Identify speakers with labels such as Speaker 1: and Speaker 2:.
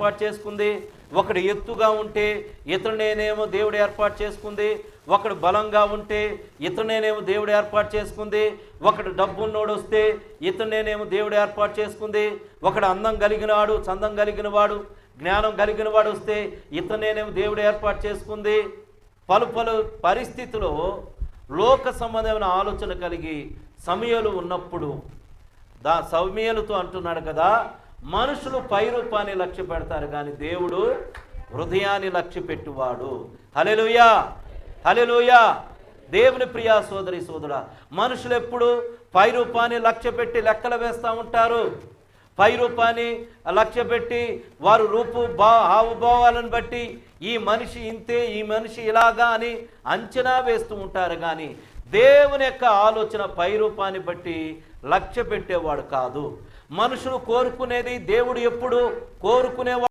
Speaker 1: ఏర్పాటు చేసుకుంది. ఒకడు ఎత్తుగా ఉంటే ఇతరునేనేమో దేవుడు ఏర్పాటు చేసుకుంది. ఒకడు బలంగా ఉంటే ఇతరునేనేమో దేవుడు ఏర్పాటు చేసుకుంది. ఒకడు డబ్బున్నోడు వస్తే ఇతరునేనేమో దేవుడు ఏర్పాటు చేసుకుంది. ఒకడు అందం కలిగిన వాడు చందం కలిగిన వాడు జ్ఞానం కలిగిన వాడు వస్తే ఇతరునేనేమో దేవుడు ఏర్పాటు చేసుకుంది. పలు పలు పరిస్థితిలో లోక సంబంధమైన ఆలోచన కలిగి సమయాలు ఉన్నప్పుడు దా సమయాలతో అంటున్నాడు కదా మనుషులు పై రూపాన్ని లక్ష్య పెడతారు కానీ దేవుడు హృదయాన్ని లక్ష్య పెట్టువాడు. హలెలుయా హలెలుయా దేవుని ప్రియా సోదరి సోదర మనుషులు ఎప్పుడు పై రూపాన్ని లక్ష్య పెట్టి లెక్కలు వేస్తూ ఉంటారు. పై రూపాన్ని లక్ష్య పెట్టి వారు రూపు బా హావభావాలను బట్టి ఈ మనిషి ఇంతే ఈ మనిషి ఇలాగా అని అంచనా వేస్తూ ఉంటారు కానీ దేవుని యొక్క ఆలోచన పై రూపాన్ని బట్టి లక్ష్య పెట్టేవాడు కాదు. మనుషులు కోరుకునేది దేవుడు ఎప్పుడు కోరుకునేవాడు